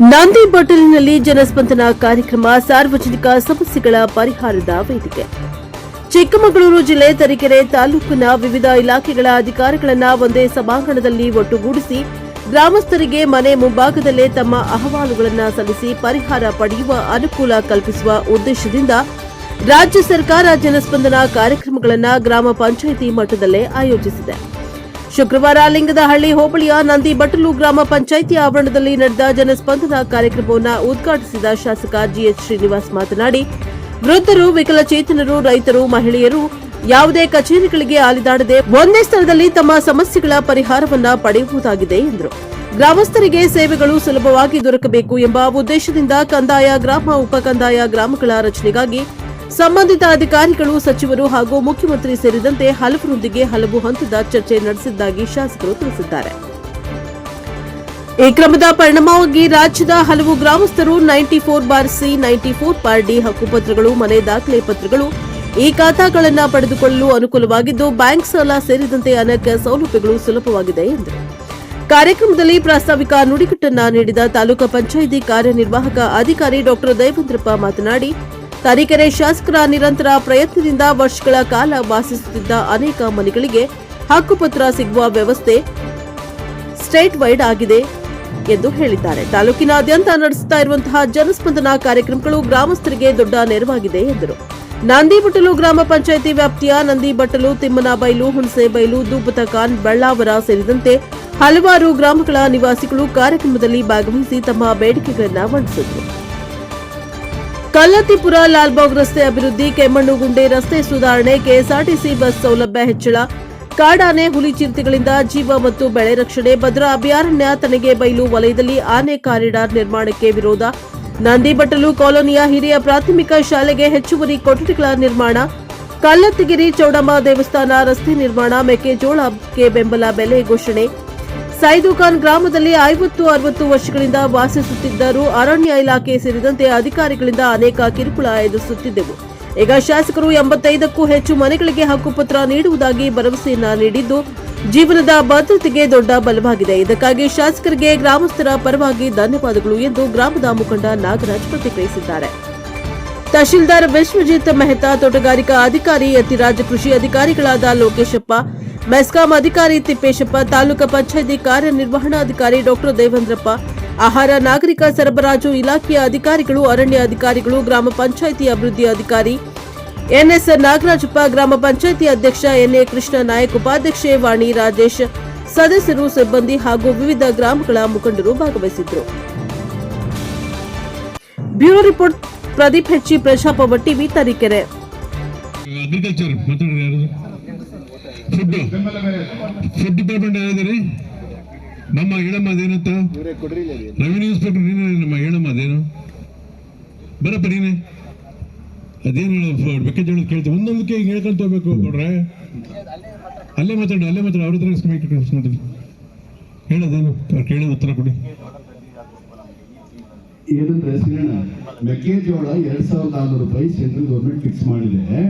ನಂದಿ ಬಟಲಿನಲ್ಲಿ ಜನಸ್ಪಂದನ ಕಾರ್ಯಕ್ರಮ, ಸಾರ್ವಜನಿಕ ಸಮಸ್ಯೆಗಳ ಪರಿಹಾರದ ವೇದಿಕೆ. ಚಿಕ್ಕಮಗಳೂರು ಜಿಲ್ಲೆ ತರೀಕೆರೆ ತಾಲೂಕಿನ ವಿವಿಧ ಇಲಾಖೆಗಳ ಅಧಿಕಾರಿಗಳನ್ನ ಒಂದೇ ಸಭಾಂಗಣದಲ್ಲಿ ಒಟ್ಟುಗೂಡಿಸಿ, ಗ್ರಾಮಸ್ಥರಿಗೆ ಮನೆ ಮುಂಭಾಗದಲ್ಲೇ ತಮ್ಮ ಅಹವಾಲುಗಳನ್ನು ಸಲ್ಲಿಸಿ ಪರಿಹಾರ ಪಡೆಯುವ ಅನುಕೂಲ ಕಲ್ಪಿಸುವ ಉದ್ದೇಶದಿಂದ ರಾಜ್ಯ ಸರ್ಕಾರ ಜನಸ್ಪಂದನ ಕಾರ್ಯಕ್ರಮಗಳನ್ನು ಗ್ರಾಮ ಪಂಚಾಯಿತಿ ಮಟ್ಟದಲ್ಲೇ ಆಯೋಜಿಸಿದೆ. ಶುಕ್ರವಾರ ಲಿಂಗದಹಳ್ಳಿ ಹೋಬಳಿಯ ನಂದಿ ಬಟಲು ಗ್ರಾಮ ಪಂಚಾಯಿತಿ ಆವರಣದಲ್ಲಿ ನಡೆದ ಜನಸ್ಪಂದನ ಕಾರ್ಯಕ್ರಮವನ್ನು ಉದ್ಘಾಟಿಸಿದ ಶಾಸಕ ಜಿಎಚ್ ಶ್ರೀನಿವಾಸ್ ಮಾತನಾಡಿ, ವೃದ್ಧರು, ವಿಕಲಚೇತನರು, ರೈತರು, ಮಹಿಳೆಯರು ಯಾವುದೇ ಕಚೇರಿಗಳಿಗೆ ಅಲಿದಾಡದೆ ಒಂದೇ ಸ್ಥಳದಲ್ಲಿ ತಮ್ಮ ಸಮಸ್ಯೆಗಳ ಪರಿಹಾರವನ್ನ ಪಡೆಯುವುದಾಗಿದೆ ಎಂದರು. ಗ್ರಾಮಸ್ಥರಿಗೆ ಸೇವೆಗಳು ಸುಲಭವಾಗಿ ದೊರಕಬೇಕು ಎಂಬ ಉದ್ದೇಶದಿಂದ ಕಂದಾಯ, ಗ್ರಾಮ ಉಪಕಂದಾಯ ಗ್ರಾಮಗಳ ರಚನೆಗಾಗಿ ಸಂಬಂಧಿತ ಅಧಿಕಾರಿಗಳು, ಸಚಿವರು ಹಾಗೂ ಮುಖ್ಯಮಂತ್ರಿ ಸೇರಿದಂತೆ ಹಲವರೊಂದಿಗೆ ಹಲವು ಹಂತದ ಚರ್ಚೆ ನಡೆಸಿದ್ದಾಗಿ ಶಾಸಕರು ತಿಳಿಸಿದ್ದಾರೆ. ಈ ಕ್ರಮದ ಪರಿಣಾಮವಾಗಿ ರಾಜ್ಯದ ಹಲವು ಗ್ರಾಮಸ್ಥರು ninety four bar C, ninety four bar D ಹಕ್ಕುಪತ್ರಗಳು, ಮನೆ ದಾಖಲೆ ಪತ್ರಗಳು, ಈ ಖಾತಾಗಳನ್ನು ಪಡೆದುಕೊಳ್ಳಲು ಅನುಕೂಲವಾಗಿದ್ದು, ಬ್ಯಾಂಕ್ ಸಾಲ ಸೇರಿದಂತೆ ಅನೇಕ ಸೌಲಭ್ಯಗಳು ಸುಲಭವಾಗಿದೆ ಎಂದರು. ಕಾರ್ಯಕ್ರಮದಲ್ಲಿ ಪ್ರಾಸ್ತಾವಿಕ ನುಡಿಗಟ್ಟನ್ನ ನೀಡಿದ ತಾಲೂಕು ಪಂಚಾಯಿತಿ ಕಾರ್ಯನಿರ್ವಾಹಕ ಅಧಿಕಾರಿ ಡಾಕ್ಟರ್ ದೇವೇಂದ್ರಪ್ಪ ಮಾತನಾಡಿ ತರೀಕೆರೆ ಶಾಸಕರ ನಿರಂತರ ಪ್ರಯತ್ನದಿಂದ ವರ್ಷಗಳ ಕಾಲ ವಾಸಿಸುತ್ತಿದ್ದ ಅನೇಕ ಮನೆಗಳಿಗೆ ಹಕ್ಕುಪತ್ರ ಸಿಗುವ ವ್ಯವಸ್ಥೆ ಸ್ಟೇಟ್ ವೈಡ್ ಆಗಿದೆ ಎಂದು ಹೇಳಿದ್ದಾರೆ. ತಾಲೂಕಿನಾದ್ಯಂತ ನಡೆಸುತ್ತಾ ಇರುವಂತಹ ಜನಸ್ಪಂದನ ಕಾರ್ಯಕ್ರಮಗಳು ಗ್ರಾಮಸ್ಥರಿಗೆ ದೊಡ್ಡ ನೆರವಾಗಿದೆ ಎಂದರು. ನಂದಿಬಟ್ಟಲು ಗ್ರಾಮ ಪಂಚಾಯಿತಿ ವ್ಯಾಪ್ತಿಯ ನಂದಿಬಟ್ಟಲು, ತಿಮ್ಮನಬೈಲು, ಹುಣಸೆಬೈಲು ದೂಪತಕಾನ್ ಬಳ್ಳಾವರ ಸೇರಿದಂತೆ ಹಲವಾರು ಗ್ರಾಮಗಳ ನಿವಾಸಿಗಳು ಕಾರ್ಯಕ್ರಮದಲ್ಲಿ ಭಾಗವಹಿಸಿ ತಮ್ಮ ಬೇಡಿಕೆಗಳನ್ನು ಮಂಡಿಸಿದರು. ಕಲ್ಲತ್ತಿಪುರ ಲಾಲ್ಬಾಗ್ ರಸ್ತೆ ಅಭಿವೃದ್ಧಿ ಕೆಮ್ಮಣ್ಣುಗುಂಡಿ ರಸ್ತೆ ಸುಧಾರಣೆ, ಕೆಎಸ್ಆರ್ಟಿಸಿ ಬಸ್ ಸೌಲಭ್ಯ ಹೆಚ್ಚಳ, ಕಾಡಾನೆ ಹುಲಿ ಚಿರತೆಗಳಿಂದ ಜೀವ ಮತ್ತು ಬೆಳೆ ರಕ್ಷಣೆ, ಭದ್ರಾ ಅಭಯಾರಣ್ಯ ತನಗೆ ಬೈಲು ವಲಯದಲ್ಲಿ ಆನೆ ಕಾರಿಡಾರ್ ನಿರ್ಮಾಣಕ್ಕೆ ವಿರೋಧ, ನಂದಿಬಟ್ಟಲು ಕಾಲೋನಿಯ ಹಿರಿಯ ಪ್ರಾಥಮಿಕ ಶಾಲೆಗೆ ಹೆಚ್ಚುವರಿ ಕೊಠಡಿಗಳ ನಿರ್ಮಾಣ, ಕಲ್ಲತ್ತಿಗಿರಿ ಚೌಡಮ್ಮ ದೇವಸ್ಥಾನ ರಸ್ತೆ ನಿರ್ಮಾಣ ಮೆಕ್ಕೆಜೋಳಕ್ಕೆ ಬೆಂಬಲ ಬೆಲೆ ಘೋಷಣೆ. ಸೈದುಖಾನ್ ಗ್ರಾಮದಲ್ಲಿ ಐವತ್ತು, ಅರವತ್ತು ವರ್ಷಗಳಿಂದ ವಾಸಿಸುತ್ತಿದ್ದರು ಅರಣ್ಯ ಇಲಾಖೆ ಸೇರಿದಂತೆ ಅಧಿಕಾರಿಗಳಿಂದ ಅನೇಕ ಕಿರುಕುಳ ಎದುರಿಸುತ್ತಿದ್ದೆವು. ಈಗ ಶಾಸಕರು ಎಂಬತ್ತೈದಕ್ಕೂ ಹೆಚ್ಚು ಮನೆಗಳಿಗೆ ಹಕ್ಕುಪತ್ರ ನೀಡುವುದಾಗಿ ಭರವಸೆಯನ್ನ ನೀಡಿದ್ದು, ಜೀವನದ ಭದ್ರತೆಗೆ ದೊಡ್ಡ ಬಲವಾಗಿದೆ. ಇದಕ್ಕಾಗಿ ಶಾಸಕರಿಗೆ ಗ್ರಾಮಸ್ಥರ ಪರವಾಗಿ ಧನ್ಯವಾದಗಳು ಎಂದು ಗ್ರಾಮದ ಮುಖಂಡ ನಾಗರಾಜ್ ಪ್ರತಿಕ್ರಿಯಿಸಿದ್ದಾರೆ. ತಹಶೀಲ್ದಾರ್ ವಿಶ್ವಜಿತ್ ಮೆಹ್ತಾ, ತೋಟಗಾರಿಕಾ ಅಧಿಕಾರಿ ಯತಿರಾಜ್, ಕೃಷಿ ಅಧಿಕಾರಿಗಳಾದ ಲೋಕೇಶಪ್ಪ ಮೆಸ್ಕಾಂ ಅಧಿಕಾರಿ ತಿಪ್ಪೇಶಪ್ಪ, ತಾಲೂಕು ಪಂಚಾಯಿತಿ ಕಾರ್ಯನಿರ್ವಹಣಾಧಿಕಾರಿ ಡಾಕ್ಟರ್ ದೇವೇಂದ್ರಪ್ಪ, ಆಹಾರ ನಾಗರಿಕ ಸರಬರಾಜು ಇಲಾಖೆಯ ಅಧಿಕಾರಿಗಳು, ಅರಣ್ಯ ಅಧಿಕಾರಿಗಳು, ಗ್ರಾಮ ಪಂಚಾಯಿತಿ ಅಭಿವೃದ್ಧಿ ಅಧಿಕಾರಿ, ಎನ್ಎಸ್ ನಾಗರಾಜಪ್ಪ, ಗ್ರಾಮ ಪಂಚಾಯಿತಿ ಅಧ್ಯಕ್ಷ ಎನ್ಎ ಕೃಷ್ಣ ನಾಯಕ್, ಉಪಾಧ್ಯಕ್ಷೆ ವಾಣಿ ರಾಜೇಶ್, ಸದಸ್ಯರು, ಸಿಬ್ಬಂದಿ ಹಾಗೂ ವಿವಿಧ ಗ್ರಾಮಗಳ ಮುಖಂಡರು ಭಾಗವಹಿಸಿದ್ದರು. ಬ್ಯೂರೋ ರಿಪೋರ್ಟ್, ಪ್ರದೀಪ್ ಹೆಚ್ಚಿ ಪ್ರಜಾಪವ TV Tarikere. Food. Food department ಯಾರಿದ್ದಾರೆ ನಮ್ಮ ಹೇಳಮ್ಮ ಅದೇನಂತ? ರೆವಿನ್ಯೂ ಇನ್ಸ್ಪೆಕ್ಟರ್ ನೀನೇ ನಮ್ಮ ಹೇಳಮ್ಮ ಅದೇನು? ಬರಪ್ಪ ನೀನೆ. ಅದೇನು ಮೆಕ್ಕೆಜೋಳ ಕೇಳ್ತೀವಿ ಒಂದೊಂದಕ್ಕೆ ಹಿಂಗೆ ಹೇಳ್ಕೊಂತ ಹೋಗ್ಬೇಕು ಕೊಡ್ರೆ ಅಲ್ಲೇ ಮಾತಾಡು ಅಲ್ಲೇ ಮಾತಾಡು. ಅವ್ರ ಹತ್ರ ಹೇಳೋದೇನು? ಅವ್ರು ಕೇಳಿ ಉತ್ತರ ಕೊಡಿ. ಏನಂದ್ರೆ ಪ್ರಶ್ನೆ? ಮೆಕ್ಕೆಜೋಳ ಎರಡ್ ಸಾವಿರದ ಆರುನೂರು ರೂಪಾಯಿ ಸೆಂಟ್ರಲ್ ಗೌರ್ಮೆಂಟ್ ಫಿಕ್ಸ್ ಮಾಡಿದೆ.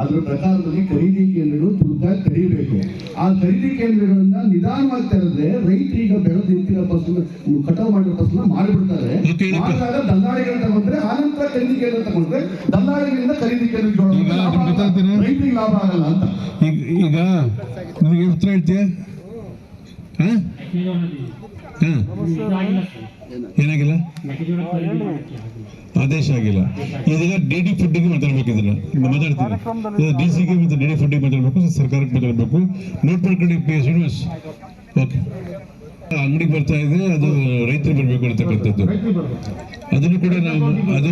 ಅದರ ಪ್ರಕಾರದಲ್ಲಿ ಖರೀದಿ ಕೇಂದ್ರಗಳು ತುರ್ತಾಗಿ ತೆರೀಬೇಕು. ಆ ಖರೀದಿ ಕೇಂದ್ರಗಳನ್ನ ನಿಧಾನವಾಗಿ ತೆರೆದ್ರೆ ರೈತರೀಗ ಬೆಳೆದು ನಿಂತಿರೋ ಫಸಲು ಕಟಾವು ಮಾಡಿರೋ ಫಸಲು ಮಾಡಿಬಿಡ್ತಾರೆ. ಮಾಡಿದಾಗ ದಲ್ಲಾಳಿಗಳು ತಗೊಂಡ್ರೆ ನಂತರ ಖರೀದಿ ಕೇಂದ್ರ ತಗೊಂಡ್ರೆ ದಲ್ಲಾಳಿಗಳಿಂದ ಖರೀದಿ ಕೇಂದ್ರ ಜೋಳ? ರೈತರಿಗೆ ಲಾಭ ಆಗಲ್ಲ ಅಂತ. ಈಗ ನಿಮಗೆ ಉತ್ತರ ಹೇಳ್ತೀಯ? ಹಾಂ? ಹಾಂ? ಏನಾಗಿಲ್ಲ? ಆದೇಶ ಆಗಿಲ್ಲ. ಇದೀಗ ಡಿ ಡಿ ಫುಡ್ಡಿಗೆ ಮಾತಾಡ್ಬೇಕು ಇದನ್ನ ಮಾತಾಡ್ತೀನಿ. ಡಿ ಸಿಗೆ ಮತ್ತು ಡಿ ಡಿ ಫುಡ್ಡಿಗೆ ಮಾತಾಡಬೇಕು ಸರ್ಕಾರಕ್ಕೆ ಮಾತಾಡಬೇಕು ನೋಟ್ ಮಾಡ್ಕೊಂಡು ಪಿ ಎಸ್ ಶ್ರೀನಿವಾಸ್. ಓಕೆ. ಅಂಗಡಿಗೆ ಬರ್ತಾ ಇದೆ, ಅದು ರೈತರು ಬರಬೇಕು ಅಂತಕ್ಕಂಥದ್ದು. ಅದನ್ನು ಕೂಡ ನಾವು, ಅದು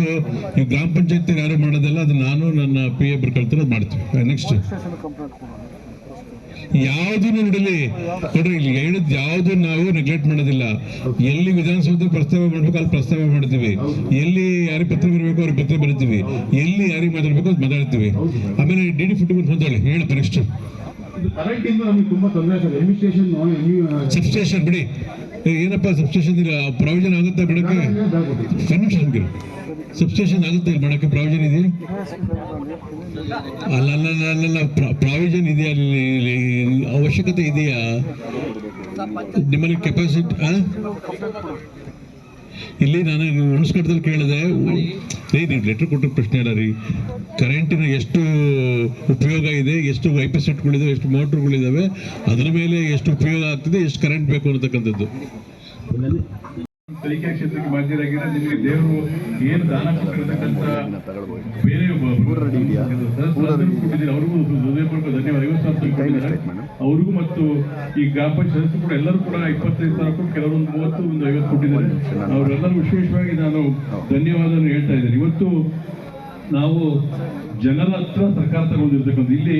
ಗ್ರಾಮ ಪಂಚಾಯತ್ ಯಾರು ಮಾಡೋದಲ್ಲ, ಅದು ನಾನು, ನನ್ನ ಪಿ ಎ ಬರ್ಕೊಳ್ತಾರೆ ಅದು ಮಾಡ್ತೀವಿ. ನೆಕ್ಸ್ಟ್ ಯಾವ್ದು ನೋಡಲಿ ನೋಡ್ರಿ ಇಲ್ಲಿ ಹೇಳಿದ್ ಯಾವ್ದು ನಾವು ನೆಗ್ಲೆಕ್ಟ್ ಮಾಡೋದಿಲ್ಲ. ಎಲ್ಲಿ ವಿಧಾನಸೌಧ ಪ್ರಸ್ತಾವ ಮಾಡ್ಬೇಕು ಅಲ್ಲಿ ಪ್ರಸ್ತಾವ ಮಾಡ್ತೀವಿ. ಎಲ್ಲಿ ಯಾರಿಗೆ ಪತ್ರ ಬರಬೇಕು ಅವ್ರಿಗೆ ಪತ್ರ ಬರೀತೀವಿ. ಎಲ್ಲಿ ಯಾರಿಗೆ ಮಾತಾಡ್ಬೇಕು ಅದು ಮಾತಾಡ್ತೀವಿ. ಆಮೇಲೆ ಡಿ ಡಿ ಫಿಫ್ಟಿ ಬಂದು ಮಾತಾಡಿ ಹೇಳಪ್ಪ ನೆಕ್ಸ್ಟ್ ಇದು ಕರೆಂಟ್ ಇಂದ ನಮಗೆ ತುಂಬಾ ತೊಂದರೆ ಸರ್ ಎಮಿಸ್ಟೇಷನ್ ಸಬ್ಸ್ಟೇಷನ್ ಬಿಡಿ. ಏನಪ್ಪ ಸಬ್ಸ್ಟೇಷನ್ ಪ್ರಾವಿಷನ್ ಆಗುತ್ತೆ ಬಿಡಕ್ಕೆ ಕನ್ವೆನ್ಷನ್ ಸಬ್ಸ್ಟೇಷನ್ ಆಗುತ್ತೆ ಇಲ್ಲಿ ಮಾಡಕ್ಕೆ? ಪ್ರಾವಿಷನ್ ಇದೆಯಾ? ಅಲ್ಲಲ್ಲ ಅಲ್ಲ ಅಲ್ಲ, ಅಲ್ಲ ಪ್ರಾವಿಷನ್ ಇದೆಯಾ ಅಲ್ಲಿ ಅವಶ್ಯಕತೆ ಇದೆಯಾ? ನಿಮ್ಮಲ್ಲಿ ಕೆಪಾಸಿಟಿ ಇಲ್ಲಿ ನಾನು ಅನುಸ್ಕರ್ದಲ್ಲಿ ಕೇಳಿದೆ ರೀ ನೀವು ಲೆಟ್ರ್ ಕೊಟ್ಟ ಪ್ರಶ್ನೆ ಅಲ್ಲ ರೀ. ಕರೆಂಟಿನ ಎಷ್ಟು ಉಪಯೋಗ ಇದೆ ಎಷ್ಟು ವೈಪಿ ಸೆಟ್ಗಳಿದಾವೆ ಸೆಟ್ಗಳಿದೆ ಎಷ್ಟು ಮೋಟ್ರ್ಗಳಿದ್ದಾವೆ ಅದರ ಮೇಲೆ ಎಷ್ಟು ಉಪಯೋಗ ಆಗ್ತದೆ ಎಷ್ಟು ಕರೆಂಟ್ ಬೇಕು ಅನ್ನತಕ್ಕಂಥದ್ದು. ಕಲಿಕಾ ಕ್ಷೇತ್ರಕ್ಕೆ ಬಾಧ್ಯರಾಗಿದ್ರೆ ನಿಮಗೆ ದೇವರು ಏನು ದಾನ ಕೊಟ್ಟಿರತಕ್ಕಂಥ ಬೇರೆ ಒಬ್ಬ- ಸದಸ್ಯರು ಕೊಟ್ಟಿದ್ದೀರಿ. ಅವ್ರಿಗೂ ಹೃದಯಪೂರ್ವಕ ಧನ್ಯವಾದ ಅವ್ರಿಗೂ ಮತ್ತು ಈ ಗ್ರಾಮ ಪಂಚಾಯತ್ ಕೂಡ ಎಲ್ಲರೂ ಕೂಡ ಇಪ್ಪತ್ತೈದು ಸಾವಿರ ಕೆಲವೊಂದು ಮೂವತ್ತು, ಒಂದು ಐವತ್ತು ಕೊಟ್ಟಿದ್ದಾರೆ. ಅವರೆಲ್ಲರೂ ವಿಶೇಷವಾಗಿ ನಾನು ಧನ್ಯವಾದವನ್ನು ಹೇಳ್ತಾ ಇದ್ದೇನೆ. ಇವತ್ತು ನಾವು ಜನರ ಹತ್ರ ಸರ್ಕಾರ ತಗೊಂಡಿರ್ತಕ್ಕಂಥ ಇಲ್ಲಿ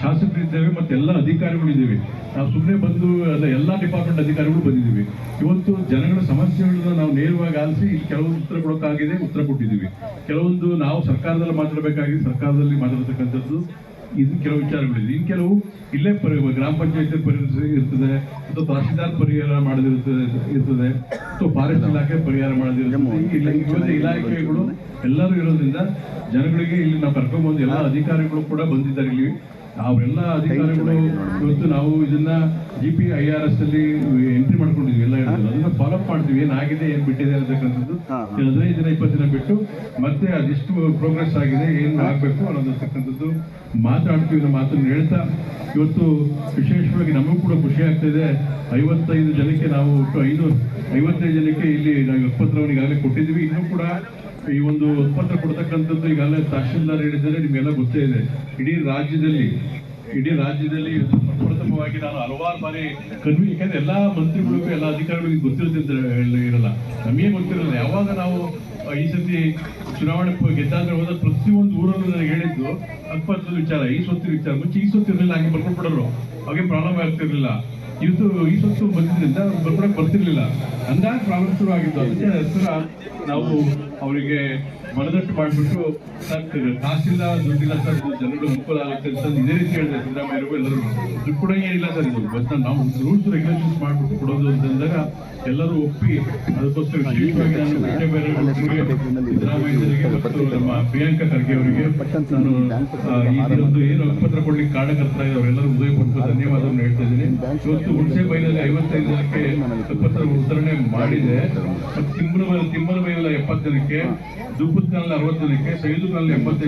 ಶಾಸಕರಿದ್ದೇವೆ ಮತ್ತೆ ಎಲ್ಲ ಅಧಿಕಾರಿಗಳಿದ್ದೇವೆ ನಾವು ಸುಮ್ಮನೆ ಬಂದು ಅಲ್ಲ, ಎಲ್ಲ ಡಿಪಾರ್ಟ್ಮೆಂಟ್ ಅಧಿಕಾರಿಗಳು ಬಂದಿದ್ದೀವಿ. ಇವತ್ತು ಜನಗಳ ಸಮಸ್ಯೆಗಳನ್ನ ನಾವು ನೇರವಾಗಿ ಆಲಿಸಿ ಇಲ್ಲಿ ಕೆಲವೊಂದು ಉತ್ತರ ಕೊಡೋಕ್ಕಾಗಿದೆ, ಉತ್ತರ ಕೊಟ್ಟಿದ್ದೀವಿ. ಕೆಲವೊಂದು ನಾವು ಸರ್ಕಾರದಲ್ಲಿ ಮಾತಾಡಬೇಕಾಗಿದೆ, ಸರ್ಕಾರದಲ್ಲಿ ಮಾತಾಡ್ತಕ್ಕಂಥದ್ದು ಇದು ಕೆಲವು ವಿಚಾರಗಳಿದೆ ಇನ್ ಕೆಲವು ಇಲ್ಲೇ ಪರಿ ಗ್ರಾಮ ಪಂಚಾಯತ್ ಪರಿಹಾರ ಇರ್ತದೆ ಅಥವಾ ತಹಶೀಲ್ದಾರ್ ಪರಿಹಾರ ಮಾಡದಿರ್ತದೆ ಇರ್ತದೆ ಅಥವಾ ಫಾರೆಸ್ಟ್ ಇಲಾಖೆ ಪರಿಹಾರ ಮಾಡದಿರ್ತದೆ ವಿವಿಧ ಇಲಾಖೆಗಳು ಎಲ್ಲರೂ ಇರೋದ್ರಿಂದ ಜನಗಳಿಗೆ ಇಲ್ಲಿ ನಾವು ಕರ್ಕೊಂಡ್ಬಂದು ಎಲ್ಲ ಅಧಿಕಾರಿಗಳು ಕೂಡ ಬಂದಿದ್ದಾರೆ ಇಲ್ಲಿ. ಅವರೆಲ್ಲ ಅಧಿಕಾರಿಗಳು ಇವತ್ತು ನಾವು ಇದನ್ನ G P I R S ಅಲ್ಲಿ ಎಂಟ್ರಿ ಮಾಡ್ಕೊಂಡಿದ್ವಿ ಎಲ್ಲ ಅದನ್ನ ಫಾಲೋಅಪ್ ಮಾಡ್ತೀವಿ. ಏನಾಗಿದೆ ಏನ್ ಬಿಟ್ಟಿದೆ ಅಂತಕ್ಕಂಥದ್ದು ಹದಿನೈದು ದಿನ ಇಪ್ಪತ್ತು ದಿನ ಬಿಟ್ಟು ಮತ್ತೆ ಅದೆಷ್ಟು ಪ್ರೋಗ್ರೆಸ್ ಆಗಿದೆ ಏನು ಆಗ್ಬೇಕು ಅನ್ನೋದಕ್ಕಂಥದ್ದು ಮಾತಾಡ್ತೀವಿ ಅನ್ನೋ ಮಾತನ್ನು ಹೇಳ್ತಾ ಇವತ್ತು ವಿಶೇಷವಾಗಿ ನಮಗೂ ಕೂಡ ಖುಷಿ ಆಗ್ತಿದೆ. ಐವತ್ತೈದು ಜನಕ್ಕೆ ನಾವು ಒಟ್ಟು ಐದು ಐವತ್ತೈದು ಜನಕ್ಕೆ ಇಲ್ಲಿ ನಾವು ಉತ್ಪತ್ರವನ್ನು ಈಗಾಗಲೇ ಕೊಟ್ಟಿದ್ದೀವಿ. ಇನ್ನೂ ಕೂಡ ಈ ಒಂದು ಉತ್ಪತ್ರ ಕೊಡ್ತಕ್ಕಂಥದ್ದು ಈಗಾಗಲೇ ತಹಶೀಲ್ದಾರ್ ಹೇಳಿದ್ದಾರೆ. ನಿಮಗೆಲ್ಲ ಗೊತ್ತೇ ಇದೆ. ಇಡೀ ರಾಜ್ಯದಲ್ಲಿ ಇಡೀ ರಾಜ್ಯದಲ್ಲಿ ಪ್ರಥಮವಾಗಿ ನಾನು ಹಲವಾರು ಬಾರಿ ಕನ್ವಿ ಯಾಕಂದ್ರೆ ಎಲ್ಲಾ ಮಂತ್ರಿಗಳಿಗೂ, ಎಲ್ಲ ಅಧಿಕಾರಿಗಳಿಗೆ ಗೊತ್ತಿರುತ್ತೆ ಇರಲ್ಲ. ನಮಗೆ ಗೊತ್ತಿರಲ್ಲ. ಯಾವಾಗ ನಾವು ಈ ಸತಿ ಚುನಾವಣೆ ಗೆದ್ದಾದ್ರೆ ಹೋದ ಪ್ರತಿಯೊಂದು ಊರಲ್ಲೂ ನನಗೆ ಹೇಳಿದ್ದು ಅಕ್ಪತ್ತದ ವಿಚಾರ, ಈ ಸೊತ್ತು ವಿಚಾರ. ಮುಂಚೆ ಈ ಸ್ವತ್ತಿರಲಿಲ್ಲ ಹಾಗೆ ಬರ್ಕೊಂಡ್ಬಿಡೋರು. ಹಾಗೆ ಪ್ರಾಬ್ಲಮ್ ಆಗ್ತಿರ್ಲಿಲ್ಲ. ಇವತ್ತು ಈ ಸ್ವತ್ತು ಬಂದಿದ್ರಿಂದ ಬರ್ಕೊಳಕ್ ಬರ್ತಿರ್ಲಿಲ್ಲ. ಅಂದಾಗ ಪ್ರಾಬ್ಲಮ್ ಶುರು ಆಗಿದ್ದು ಅದಕ್ಕೆ ನಾವು ಅವರಿಗೆ ಮನದಟ್ಟು ಮಾಡಿಬಿಟ್ಟು ಸರ್ ಕಾಸಿಲ್ಲ ದುಡ್ಡಿಲ್ಲ ಸರ್ ಜನರು ಅನುಕೂಲ ಆಗುತ್ತೆ ಸರ್ ಇದೇ ರೀತಿ ಹೇಳಿದೆ ಸಿದ್ದರಾಮಯ್ಯರಿಗೂ ಎಲ್ಲರೂ. ದುಡ್ಡು ಕೂಡ ಏನಿಲ್ಲ ಸರ್, ಇದು ಬಸ್ನ ನಾವು ರೂಲ್ಸ್ ರೆಗ್ಯುಲೇಷನ್ಸ್ ಮಾಡಿಬಿಟ್ಟು ಕೊಡೋದು ಅಂತಂದಾಗ ಎಲ್ಲರೂ ಒಪ್ಪಿ ಅದಕ್ಕೋಸ್ಕರ ವಿಶೇಷವಾಗಿ ನಾನು ಸಿದ್ದರಾಮಯ್ಯರಿಗೆ ಮತ್ತು ನಮ್ಮ ಪ್ರಿಯಾಂಕಾ ಖರ್ಗೆ ಅವರಿಗೆ ನಾನು ಈ ಒಂದು ಏನು ಪತ್ರ ಕೊಡ್ಲಿಕ್ಕೆ ಕಾರಣಕರ್ತರ ಅವರೆಲ್ಲರೂ ಕೊಟ್ಟು ಧನ್ಯವಾದವನ್ನು ಹೇಳ್ತಾ ಇದ್ದೀನಿ. ಇವತ್ತು ಹುಣಸೆ ಬೈಲಲ್ಲಿ ಐವತ್ತೈದು ಜನಕ್ಕೆ ಪತ್ರ ವಿತರಣೆ ಮಾಡಿದೆ. ಮತ್ತು ತಿಮ್ಮನ ತಿಮ್ಮನ ಬೈಲಲ್ಲಿ ಎಪ್ಪತ್ತು ಜನಕ್ಕೆ ದುಪ್ಪತ್ನಲ್ಲಿ ಅರವತ್ತು ಜನಕ್ಕೆ ಸೈದುನಲ್ಲಿ ಎಂಬತ್ತೈದು